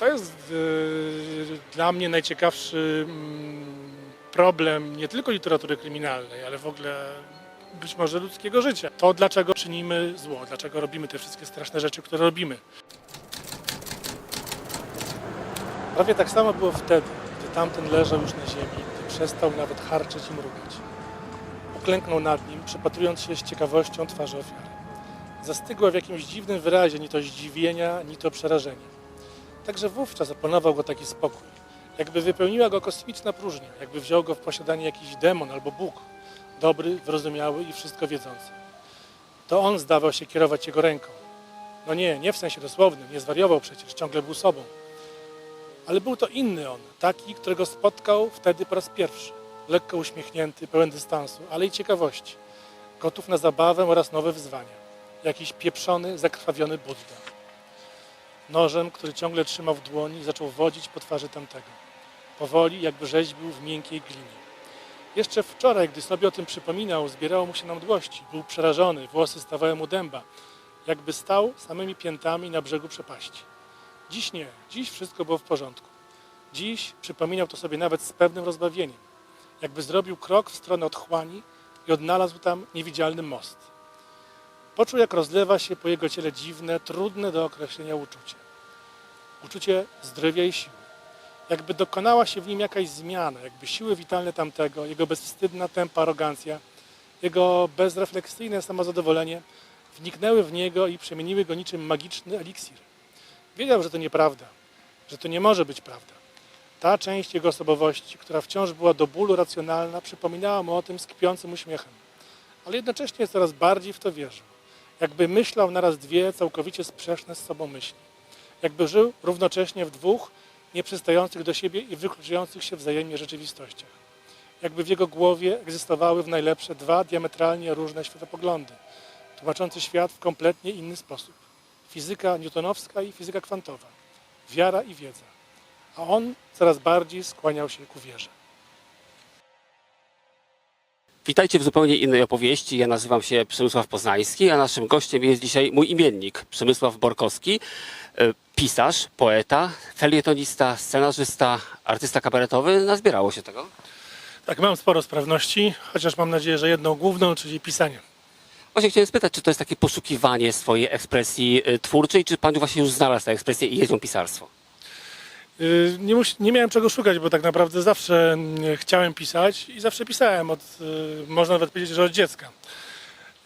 To jest y, dla mnie najciekawszy mm, problem nie tylko literatury kryminalnej, ale w ogóle być może ludzkiego życia. To, dlaczego czynimy zło, dlaczego robimy te wszystkie straszne rzeczy, które robimy. Prawie tak samo było wtedy, gdy tamten leżał już na ziemi, gdy przestał nawet harczeć i mrugać. Uklęknął nad nim, przypatrując się z ciekawością twarzy ofiary. Zastygła w jakimś dziwnym wyrazie ni to zdziwienia, ni to przerażenia. Także wówczas opanował go taki spokój, jakby wypełniła go kosmiczna próżnia, jakby wziął go w posiadanie jakiś demon albo Bóg, dobry, wyrozumiały i wszystko wiedzący. To on zdawał się kierować jego ręką. No nie, nie w sensie dosłownym, nie zwariował przecież, ciągle był sobą. Ale był to inny on, taki, którego spotkał wtedy po raz pierwszy. Lekko uśmiechnięty, pełen dystansu, ale i ciekawości. Gotów na zabawę oraz nowe wyzwania. Jakiś pieprzony, zakrwawiony Budda. Nożem, który ciągle trzymał w dłoni, zaczął wodzić po twarzy tamtego. Powoli, jakby rzeźbił w miękkiej glinie. Jeszcze wczoraj, gdy sobie o tym przypominał, zbierało mu się na mdłości. Był przerażony, włosy stawały mu dęba. Jakby stał samymi piętami na brzegu przepaści. Dziś nie, dziś wszystko było w porządku. Dziś przypominał to sobie nawet z pewnym rozbawieniem. Jakby zrobił krok w stronę otchłani i odnalazł tam niewidzialny most. Poczuł, jak rozlewa się po jego ciele dziwne, trudne do określenia uczucie. Uczucie zdrowia i siły. Jakby dokonała się w nim jakaś zmiana, jakby siły witalne tamtego, jego bezwstydna tempa arogancja, jego bezrefleksyjne samozadowolenie wniknęły w niego i przemieniły go niczym magiczny eliksir. Wiedział, że to nieprawda, że to nie może być prawda. Ta część jego osobowości, która wciąż była do bólu racjonalna, przypominała mu o tym z kpiącym uśmiechem. Ale jednocześnie coraz bardziej w to wierzył. Jakby myślał naraz dwie całkowicie sprzeczne z sobą myśli. Jakby żył równocześnie w dwóch nieprzystających do siebie i wykluczających się wzajemnie rzeczywistościach. Jakby w jego głowie egzystowały w najlepsze dwa diametralnie różne światopoglądy, tłumaczące świat w kompletnie inny sposób. Fizyka newtonowska i fizyka kwantowa. Wiara i wiedza. A on coraz bardziej skłaniał się ku wierze. Witajcie w zupełnie innej opowieści. Ja nazywam się Przemysław Poznański, a naszym gościem jest dzisiaj mój imiennik Przemysław Borkowski, e, pisarz, poeta, felietonista, scenarzysta, artysta kabaretowy. Nazbierało się tego. Tak, mam sporo sprawności, chociaż mam nadzieję, że jedną główną, czyli pisanie. Właśnie chciałem spytać, czy to jest takie poszukiwanie swojej ekspresji e, twórczej, czy pan właśnie już znalazł tę ekspresję i jest ją pisarstwo? Yy, Nie, nie miałem czego szukać, bo tak naprawdę zawsze mm, chciałem pisać i zawsze pisałem, od, yy, można nawet powiedzieć, że od dziecka.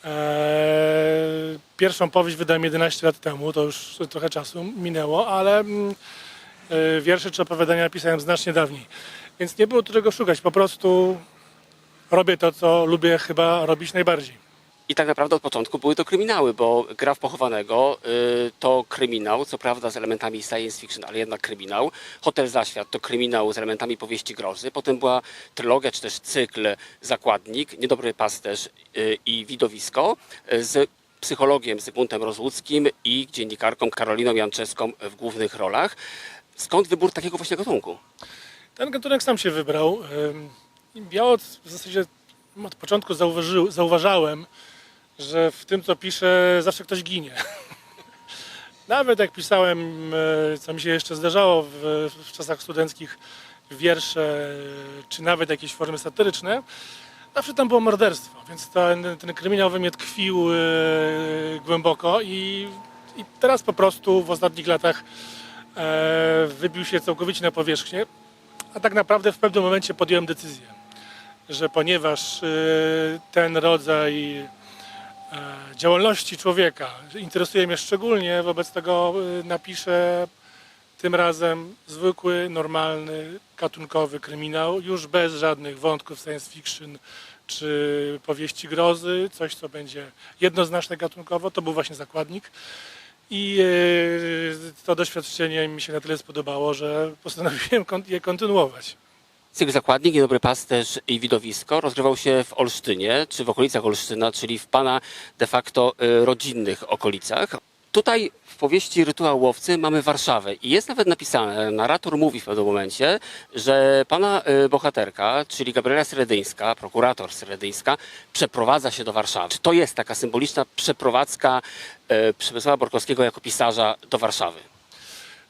Eee, Pierwszą powieść wydałem 11 lat temu, to już trochę czasu minęło, ale mm, wiersze czy opowiadania pisałem znacznie dawniej. Więc nie było tu czego szukać, po prostu robię to, co lubię chyba robić najbardziej. I tak naprawdę od początku były to kryminały, bo Gra w pochowanego y, to kryminał, co prawda z elementami science fiction, ale jednak kryminał. Hotel Zaświat to kryminał z elementami powieści grozy. Potem była trylogia, czy też cykl Zakładnik, Niedobry pasterz y, i Widowisko y, z psychologiem Zygmuntem Rozłuckim i dziennikarką Karoliną Janczewską w głównych rolach. Skąd wybór takiego właśnie gatunku? Ten gatunek sam się wybrał. Ja od, w zasadzie od początku zauważy, zauważałem, że w tym, co piszę, zawsze ktoś ginie. Nawet jak pisałem, e, co mi się jeszcze zdarzało w, w czasach studenckich, wiersze, czy nawet jakieś formy satyryczne, zawsze tam było morderstwo, więc ten, ten kryminał we mnie tkwił e, głęboko i, i teraz po prostu w ostatnich latach e, wybił się całkowicie na powierzchnię. A tak naprawdę w pewnym momencie podjąłem decyzję, że ponieważ y, ten rodzaj działalności człowieka interesuje mnie szczególnie, wobec tego y, napiszę tym razem zwykły, normalny, gatunkowy kryminał, już bez żadnych wątków science fiction czy powieści grozy, coś co będzie jednoznaczne gatunkowo, to był właśnie zakładnik. I e, to doświadczenie mi się na tyle spodobało, że postanowiłem je kontynuować. Cykl Zakładnik, Niedobry Pasterz i Widowisko rozgrywał się w Olsztynie, czy w okolicach Olsztyna, czyli w pana de facto y, rodzinnych okolicach. Tutaj w powieści Rytuał Łowcy mamy Warszawę i jest nawet napisane, narrator mówi w pewnym momencie, że pana y, bohaterka, czyli Gabriela Sredyńska, prokurator Sredyńska, przeprowadza się do Warszawy. Czy to jest taka symboliczna przeprowadzka y, Przemysława Borkowskiego jako pisarza do Warszawy?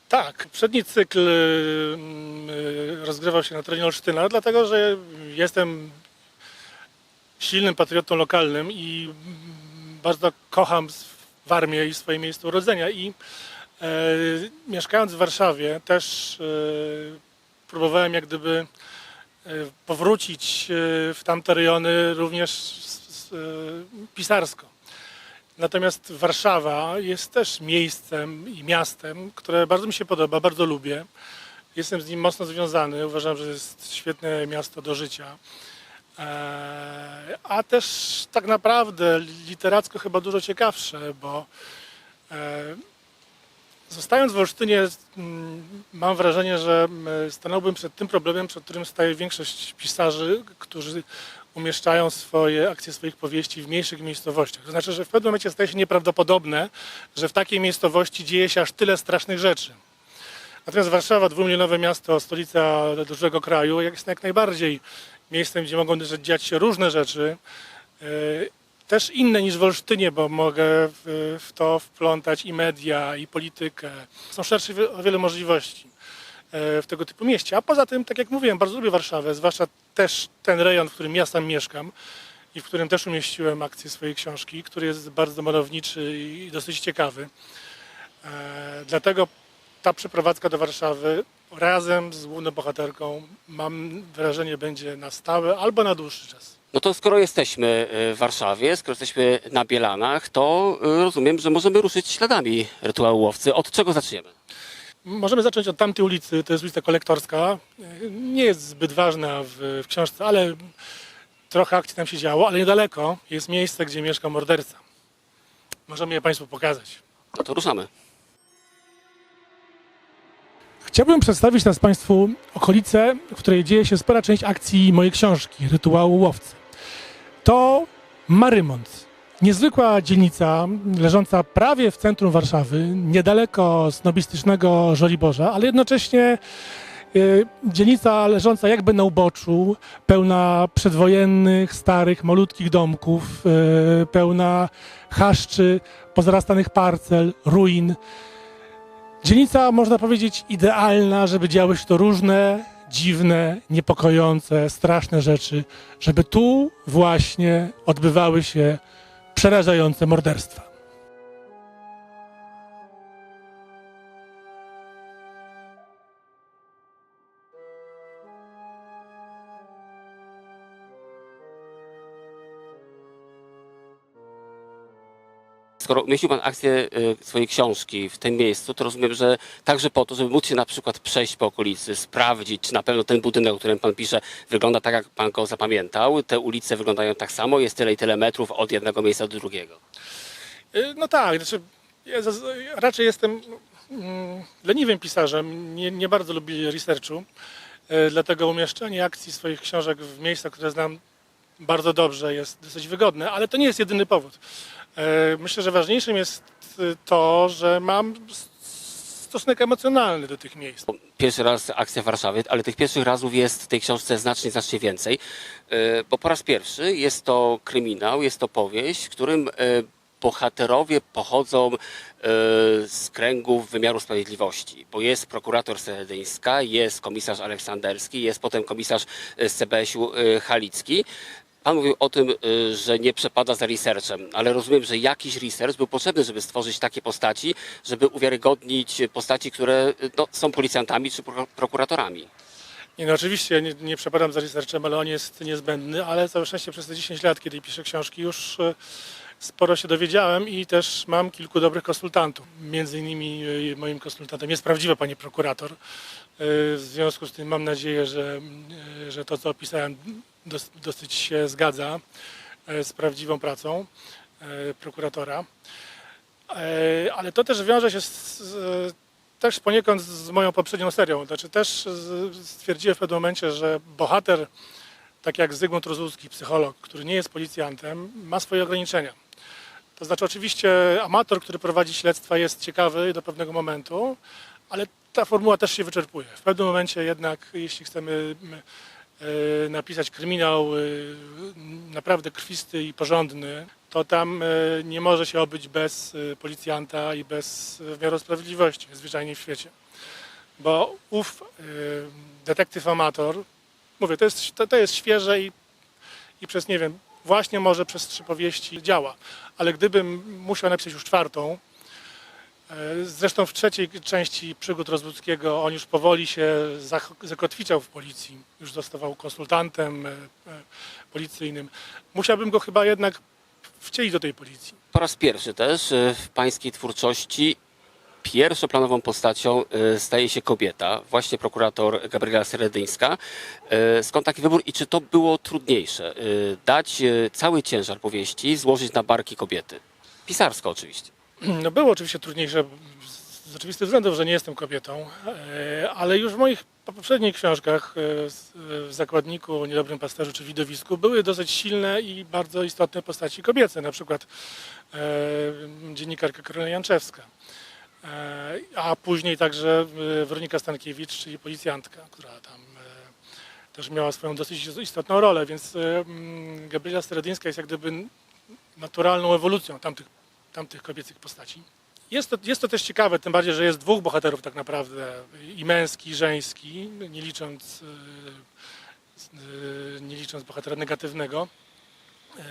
Tak, przedni cykl mm, y, rozgrywał się na terenie Olsztyna, dlatego że jestem silnym patriotą lokalnym i mm, bardzo kocham Warmię i swoje miejsce urodzenia. I e, mieszkając w Warszawie też e, próbowałem jak gdyby e, powrócić e, w tamte rejony również e, pisarsko. Natomiast Warszawa jest też miejscem i miastem, które bardzo mi się podoba, bardzo lubię. Jestem z nim mocno związany. Uważam, że jest świetne miasto do życia. Eee, A też tak naprawdę literacko chyba dużo ciekawsze, bo e, zostając w Olsztynie mam wrażenie, że stanąłbym przed tym problemem, przed którym staje większość pisarzy, którzy umieszczają swoje akcje swoich powieści w mniejszych miejscowościach. To znaczy, że w pewnym momencie staje się nieprawdopodobne, że w takiej miejscowości dzieje się aż tyle strasznych rzeczy. Natomiast Warszawa, dwumilionowe miasto, stolica dużego kraju, jest jak najbardziej miejscem, gdzie mogą dziać się różne rzeczy. e, Też inne niż w Olsztynie, bo mogę w, to wplątać i media, i politykę. Są szersze o wiele możliwości w tego typu mieście. A poza tym, tak jak mówiłem, bardzo lubię Warszawę, zwłaszcza też ten rejon, w którym ja sam mieszkam i w którym też umieściłem akcję swojej książki, który jest bardzo malowniczy i dosyć ciekawy. E, Dlatego ta przeprowadzka do Warszawy razem z główną bohaterką, mam wrażenie, będzie na stałe albo na dłuższy czas. No to skoro jesteśmy y, w Warszawie, skoro jesteśmy na Bielanach, to rozumiem, że możemy ruszyć śladami rytuału łowcy. Od czego zaczniemy? Możemy zacząć od tamtej ulicy, to jest ulica Kolektorska. Nie jest zbyt ważna w, w książce, ale trochę akcji tam się działo, ale niedaleko jest miejsce, gdzie mieszka morderca. Możemy je Państwu pokazać. No to ruszamy. Chciałbym przedstawić teraz Państwu okolicę, w której dzieje się spora część akcji mojej książki, Rytuału Łowcy. To Marymont. Niezwykła dzielnica, leżąca prawie w centrum Warszawy, niedaleko snobistycznego Żoliborza, ale jednocześnie y, dzielnica leżąca jakby na uboczu, pełna przedwojennych, starych, malutkich domków, y, pełna chaszczy, pozarastanych parcel, ruin. Dzielnica, można powiedzieć, idealna, żeby działy się to różne, dziwne, niepokojące, straszne rzeczy, żeby tu właśnie odbywały się przerażające morderstwa. Skoro umieścił Pan akcję y, swojej książki w tym miejscu, to rozumiem, że także po to, żeby móc się na przykład przejść po okolicy, sprawdzić, czy na pewno ten budynek, o którym Pan pisze, wygląda tak, jak Pan go zapamiętał. Te ulice wyglądają tak samo, jest tyle i tyle metrów od jednego miejsca do drugiego. Y, No tak, znaczy, ja raczej jestem mm, leniwym pisarzem, nie, nie bardzo lubię researchu, y, dlatego umieszczenie akcji swoich książek w miejscach, które znam bardzo dobrze jest dosyć wygodne, ale to nie jest jedyny powód. Y, Myślę, że ważniejszym jest y, to, że mam stosunek emocjonalny do tych miejsc. Pierwszy raz akcja w Warszawie, ale tych pierwszych razów jest w tej książce znacznie, znacznie więcej, y, bo po raz pierwszy jest to kryminał, jest to powieść, w którym y, bohaterowie pochodzą z kręgów wymiaru sprawiedliwości, bo jest prokurator Seredyńska, jest komisarz Aleksanderski, jest potem komisarz z CBS-u Halicki. Pan mówił o tym, y, że nie przepada za researchem, ale rozumiem, że jakiś research był potrzebny, żeby stworzyć takie postaci, żeby uwiarygodnić postaci, które y, no, są policjantami czy pro- prokuratorami. Nie, no oczywiście nie, nie przepadam za researchem, ale on jest niezbędny, ale całe szczęście przez te 10 lat, kiedy piszę książki, już e, sporo się dowiedziałem i też mam kilku dobrych konsultantów. Między innymi moim konsultantem jest prawdziwa pani prokurator. W związku z tym mam nadzieję, że, że to, co opisałem, dosyć się zgadza e, z prawdziwą pracą e, prokuratora. E, Ale to też wiąże się z, z, też poniekąd z moją poprzednią serią. Znaczy też stwierdziłem w pewnym momencie, że bohater, tak jak Zygmunt Rozulski, psycholog, który nie jest policjantem, ma swoje ograniczenia. To znaczy oczywiście amator, który prowadzi śledztwa jest ciekawy do pewnego momentu, ale ta formuła też się wyczerpuje. W pewnym momencie jednak, jeśli chcemy napisać kryminał e, naprawdę krwisty i porządny, to tam e, nie może się obyć bez e, policjanta i bez e, wymiaru sprawiedliwości, zwyczajnie w świecie. bo ów detektyw amator, mówię, to jest, to, to jest świeże i, i przez, nie wiem, właśnie może przez trzy powieści działa, ale gdybym musiał napisać już czwartą, e, Zresztą w trzeciej części przygód Rozłuckiego on już powoli się zakotwiczał w policji, już zostawał konsultantem e, e, policyjnym. Musiałbym go chyba jednak wcielić do tej policji. Po raz pierwszy też y, w pańskiej twórczości pierwszoplanową postacią staje się kobieta, właśnie prokurator Gabriela Seredyńska. Skąd taki wybór i czy to było trudniejsze? Dać cały ciężar powieści, złożyć na barki kobiety? Pisarsko oczywiście. No było oczywiście trudniejsze z oczywistych względów, że nie jestem kobietą, e, ale już w moich poprzednich książkach e, w Zakładniku, Niedobrym Pasterzu czy Widowisku były dosyć silne i bardzo istotne postaci kobiece, na przykład e, dziennikarka Karolina Janczewska, a później także Weronika Stankiewicz, czyli policjantka, która tam też miała swoją dosyć istotną rolę, więc Gabriela Steredyńska jest jak gdyby naturalną ewolucją tamtych tamtych kobiecych postaci. Jest to, jest to też ciekawe, tym bardziej, że jest dwóch bohaterów tak naprawdę, i męski, i żeński, nie licząc, yy, yy, nie licząc bohatera negatywnego. Yy,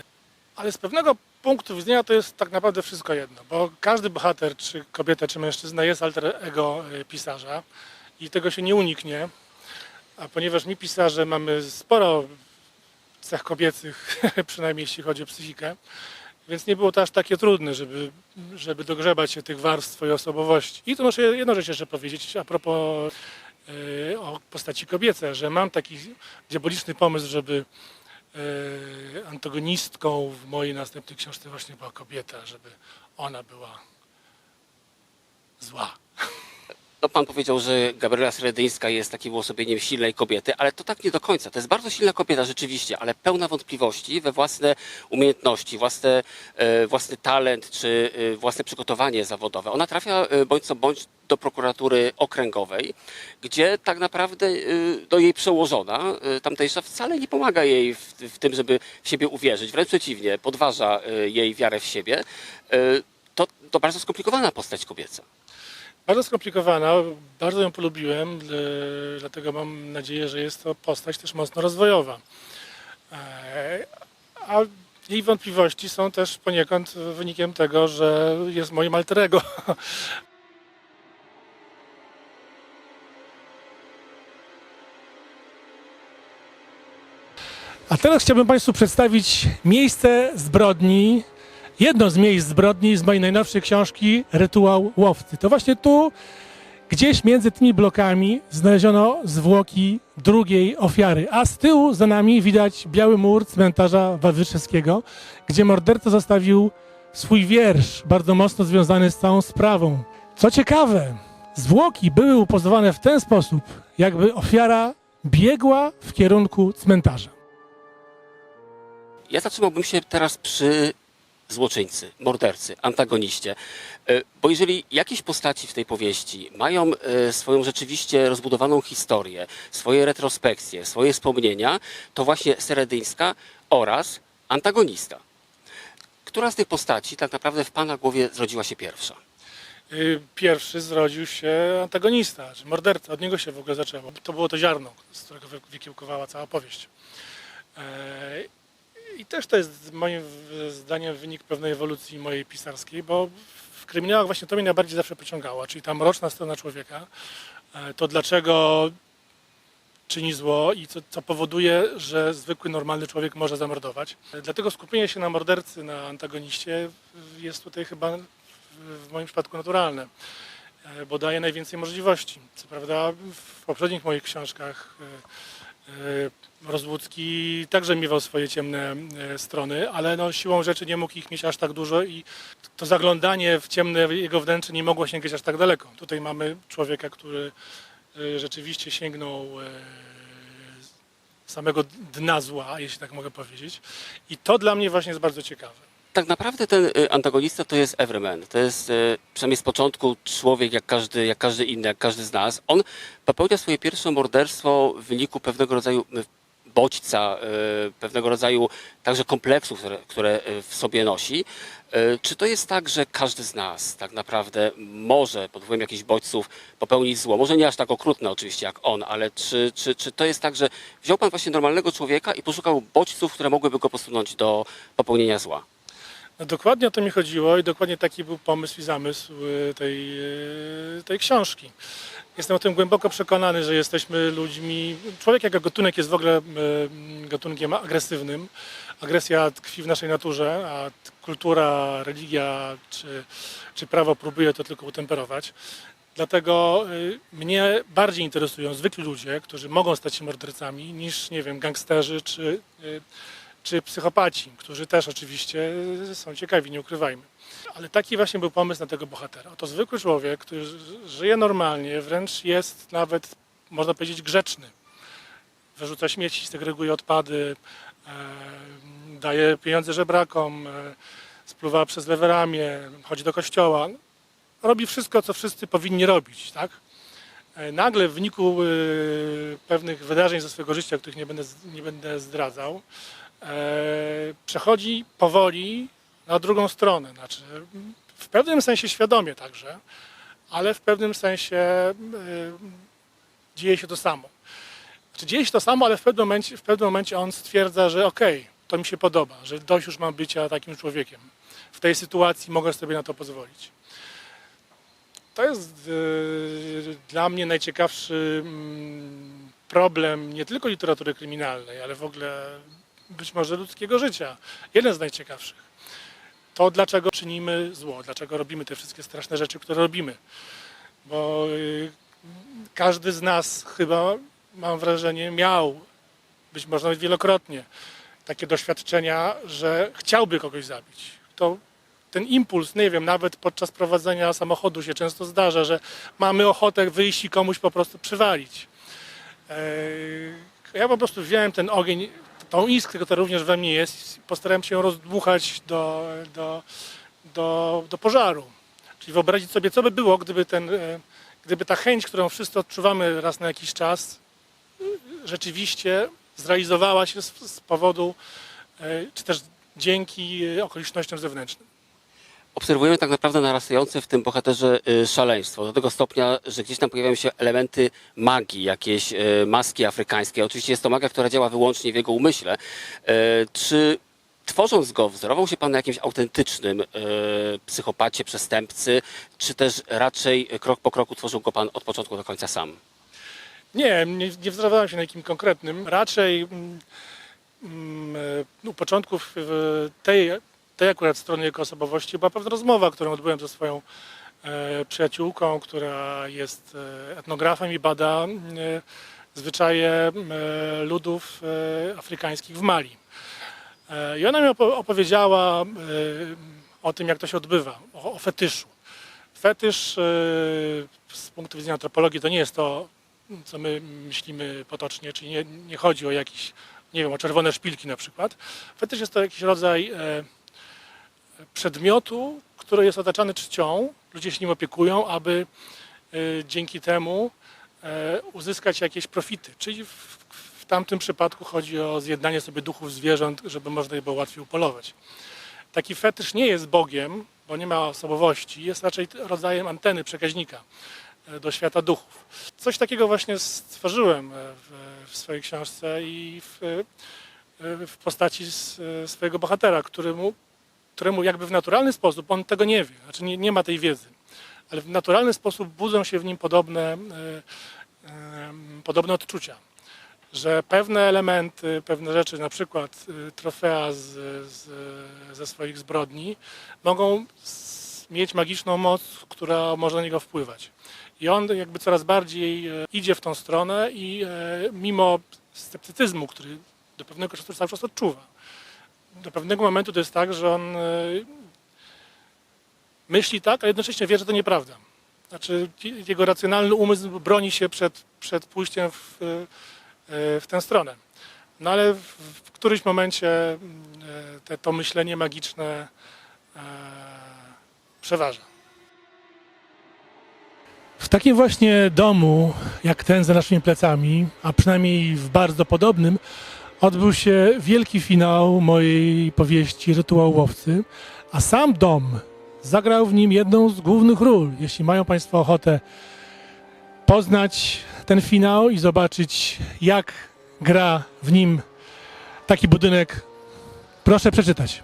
Ale z pewnego punktu widzenia to jest tak naprawdę wszystko jedno, bo każdy bohater, czy kobieta, czy mężczyzna jest alter ego yy, pisarza i tego się nie uniknie, a ponieważ my pisarze mamy sporo cech kobiecych, przynajmniej jeśli chodzi o psychikę, więc nie było to aż takie trudne, żeby, żeby dogrzebać się tych warstw swojej osobowości. I tu muszę jedną rzecz jeszcze powiedzieć a propos e, o postaci kobiecej, że mam taki diaboliczny pomysł, żeby e, antagonistką w mojej następnej książce właśnie była kobieta, żeby ona była zła. No, pan powiedział, że Gabriela Seredyńska jest takim uosobieniem silnej kobiety, ale to tak nie do końca. To jest bardzo silna kobieta rzeczywiście, ale pełna wątpliwości we własne umiejętności, własne, e, własny talent czy e, własne przygotowanie zawodowe. Ona trafia e, bądź co bądź do prokuratury okręgowej, gdzie tak naprawdę e, do jej przełożona e, tamtejsza wcale nie pomaga jej w, w tym, żeby w siebie uwierzyć. Wręcz przeciwnie, podważa e, jej wiarę w siebie. To, to bardzo skomplikowana postać kobieca. Bardzo skomplikowana, bardzo ją polubiłem, e, dlatego mam nadzieję, że jest to postać też mocno rozwojowa. E, A jej wątpliwości są też poniekąd wynikiem tego, że jest moim alter ego. A teraz chciałbym Państwu przedstawić miejsce zbrodni, jedno z miejsc zbrodni z mojej najnowszej książki Rytuał Łowcy. To właśnie tu, gdzieś między tymi blokami znaleziono zwłoki drugiej ofiary, a z tyłu za nami widać biały mur cmentarza Wawrzeszewskiego, gdzie morderca zostawił swój wiersz, bardzo mocno związany z całą sprawą. Co ciekawe, zwłoki były upozowane w ten sposób, jakby ofiara biegła w kierunku cmentarza. Ja zatrzymałbym się teraz przy złoczyńcy, mordercy, antagoniście. E, Bo jeżeli jakieś postaci w tej powieści mają e, swoją rzeczywiście rozbudowaną historię, swoje retrospekcje, swoje wspomnienia, to właśnie Seredyńska oraz antagonista. Która z tych postaci tak naprawdę w Pana głowie zrodziła się pierwsza? Y, Pierwszy zrodził się antagonista, czy morderca. Od niego się w ogóle zaczęło. To było to ziarno, z którego wy- wykiełkowała cała powieść. E, I też to jest moim zdaniem wynik pewnej ewolucji mojej pisarskiej, bo w kryminałach właśnie to mnie najbardziej zawsze pociągało, czyli ta mroczna strona człowieka. E, To dlaczego czyni zło i co, co powoduje, że zwykły, normalny człowiek może zamordować. E, Dlatego skupienie się na mordercy, na antagoniście jest tutaj chyba w- moim przypadku naturalne, e, bo daje najwięcej możliwości. Co prawda w poprzednich moich książkach e, Rozłucki także miewał swoje ciemne e, strony, ale no, siłą rzeczy nie mógł ich mieć aż tak dużo i to zaglądanie w ciemne jego wnętrze nie mogło sięgać aż tak daleko. Tutaj mamy człowieka, który e, rzeczywiście sięgnął samego dna zła, jeśli tak mogę powiedzieć. I to dla mnie właśnie jest bardzo ciekawe. Tak naprawdę ten y, antagonista to jest everyman. To jest y, przynajmniej z początku człowiek jak każdy, jak każdy inny, jak każdy z nas. On popełnia swoje pierwsze morderstwo w wyniku pewnego rodzaju bodźca, y, pewnego rodzaju także kompleksów, które, w sobie nosi. Czy to jest tak, że każdy z nas tak naprawdę może pod wpływem jakichś bodźców popełnić zło? Może nie aż tak okrutne oczywiście jak on, ale czy, czy, czy to jest tak, że wziął pan właśnie normalnego człowieka i poszukał bodźców, które mogłyby go posunąć do popełnienia zła? No, dokładnie o to mi chodziło i dokładnie taki był pomysł i zamysł y, tej, y, tej książki. Jestem o tym głęboko przekonany, że jesteśmy ludźmi. Człowiek jako gatunek jest w ogóle y, gatunkiem agresywnym. Agresja tkwi w naszej naturze, a kultura, religia czy, czy prawo próbuje to tylko utemperować. Dlatego mnie bardziej interesują zwykli ludzie, którzy mogą stać się mordercami, niż, nie wiem, gangsterzy czy, czy psychopaci, którzy też oczywiście y, są ciekawi, nie ukrywajmy. Ale taki właśnie był pomysł na tego bohatera. Oto zwykły człowiek, który żyje normalnie, wręcz jest nawet, można powiedzieć, grzeczny. Wyrzuca śmieci, segreguje odpady, e, daje pieniądze żebrakom, e, spluwa przez lewe ramię, chodzi do kościoła. Robi wszystko, co wszyscy powinni robić, tak? E, Nagle w wyniku e, pewnych wydarzeń ze swojego życia, których nie będę, nie będę zdradzał, przechodzi powoli na drugą stronę. Znaczy, w pewnym sensie świadomie także, ale w pewnym sensie e, dzieje się to samo. Znaczy, dzieje się to samo, ale w pewnym momencie, w pewnym momencie on stwierdza, że okej, to mi się podoba, że dość już mam bycia takim człowiekiem. W tej sytuacji mogę sobie na to pozwolić. To jest e, dla mnie najciekawszy mm, problem nie tylko literatury kryminalnej, ale w ogóle być może ludzkiego życia. Jeden z najciekawszych. To, dlaczego czynimy zło, dlaczego robimy te wszystkie straszne rzeczy, które robimy. Bo y, każdy z nas chyba, mam wrażenie, miał, być może nawet wielokrotnie, takie doświadczenia, że chciałby kogoś zabić. To ten impuls, nie wiem, nawet podczas prowadzenia samochodu się często zdarza, że mamy ochotę wyjść i komuś po prostu przywalić. Eee, Ja po prostu wziąłem ten ogień, tą iskrę, która również we mnie jest, postarałem się ją rozdmuchać do, do, do, do pożaru. Czyli wyobrazić sobie, co by było, gdyby, ten, e, gdyby ta chęć, którą wszyscy odczuwamy raz na jakiś czas, rzeczywiście zrealizowała się z, z powodu, e, czy też dzięki okolicznościom zewnętrznym. Obserwujemy tak naprawdę narastające w tym bohaterze y, szaleństwo. Do tego stopnia, że gdzieś tam pojawiają się elementy magii, jakieś y, maski afrykańskie. Oczywiście jest to magia, która działa wyłącznie w jego umyśle. Y, Czy tworząc go, wzorował się pan na jakimś autentycznym psychopacie, przestępcy, czy też raczej krok po kroku tworzył go pan od początku do końca sam? Nie, nie, nie wzorowałem się na jakim konkretnym. Raczej mm, mm, e, u początków tej, tej akurat strony jego osobowości była pewna rozmowa, którą odbyłem ze swoją e, przyjaciółką, która jest e, etnografem i bada e, zwyczaje ludów afrykańskich w Mali. I ona mi opo- opowiedziała o tym, jak to się odbywa, o, fetyszu. Fetysz z punktu widzenia antropologii to nie jest to, co my myślimy potocznie, czyli nie, nie chodzi o jakiś, nie wiem, o czerwone szpilki na przykład. Fetysz jest to jakiś rodzaj przedmiotu, który jest otaczany czcią, ludzie się nim opiekują, aby e, dzięki temu e, uzyskać jakieś profity. Czyli w, w tamtym przypadku chodzi o zjednanie sobie duchów zwierząt, żeby można je było łatwiej upolować. Taki fetysz nie jest Bogiem, bo nie ma osobowości, jest raczej rodzajem anteny, przekaźnika e, do świata duchów. Coś takiego właśnie stworzyłem w, w swojej książce i w, w postaci swojego bohatera, któremu, któremu jakby w naturalny sposób, on tego nie wie, znaczy nie, nie ma tej wiedzy, ale w naturalny sposób budzą się w nim podobne, e, e, podobne odczucia. Że pewne elementy, pewne rzeczy, na przykład e, trofea z, z, ze swoich zbrodni, mogą mieć magiczną moc, która może na niego wpływać. I on jakby coraz bardziej idzie w tą stronę i mimo sceptycyzmu, który do pewnego czasu cały czas odczuwa, do pewnego momentu to jest tak, że on e, myśli tak, a jednocześnie wie, że to nieprawda. Znaczy jego racjonalny umysł broni się przed, przed pójściem w, e, w tę stronę. No ale w, którymś momencie e, te, to myślenie magiczne przeważa. W takim właśnie domu, jak ten za naszymi plecami, a przynajmniej w bardzo podobnym, odbył się wielki finał mojej powieści Rytuał Łowcy, a sam dom zagrał w nim jedną z głównych ról. Jeśli mają Państwo ochotę poznać ten finał i zobaczyć, jak gra w nim taki budynek, proszę przeczytać.